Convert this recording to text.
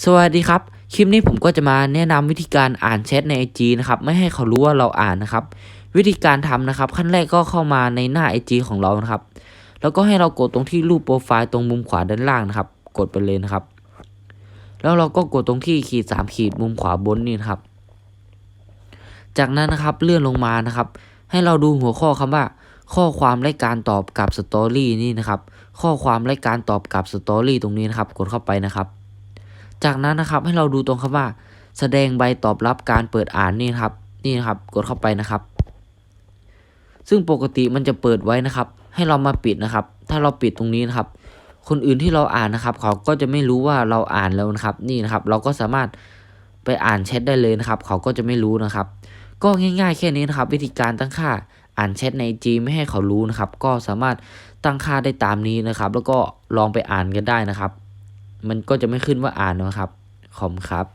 สวัสดีครับ คลิปนี้ผมก็จะมาแนะนำวิธีการอ่านแชทใน IG นะครับ ไม่ให้เขารู้ว่าเราอ่านนะครับ วิธีการทำนะครับ ขั้นแรกก็เข้ามาในหน้า IG ของเรานะครับ แล้วก็ให้เรากดตรงที่รูปโปรไฟล์ตรงมุมขวาด้านล่างนะครับ กดไปเลยนะครับ แล้วเราก็กดตรงที่ขีดสามขีดมุมขวาบนนี่นะครับ จากนั้นนะครับเลื่อนลงมานะครับ ให้เราดูหัวข้อคำว่า ข้อความและการตอบกลับสตอรี่นี่นะครับ ข้อความและการตอบกลับสตอรี่ตรงนี้นะครับ กดเข้าไปนะครับ จากนั้นนะครับให้เราดูตรงคำว่า แสดงใบตอบรับการเปิดอ่านนี่ครับนี่นะครับกดเข้าไปนะครับ ซึ่งปกติมันจะเปิดไว้นะครับ ให้เรามาปิดนะครับ ถ้าเราปิดตรงนี้นะครับ คนอื่นที่เราอ่านนะครับ เขาก็จะไม่รู้ว่าเราอ่านแล้วนะครับ นี่นะครับ เราก็สามารถไปอ่านแชทได้เลยนะครับ เขาก็จะไม่รู้นะครับ ก็ง่ายๆแค่นี้นะครับ วิธีการตั้งค่าอ่านแชทใน G ไม่ให้เขารู้นะครับ ก็สามารถตั้งค่าได้ตามนี้นะครับ แล้วก็ลองไปอ่านกันได้นะครับ มันก็จะไม่ขึ้นว่าอ่านนะครับขอบคุณครับ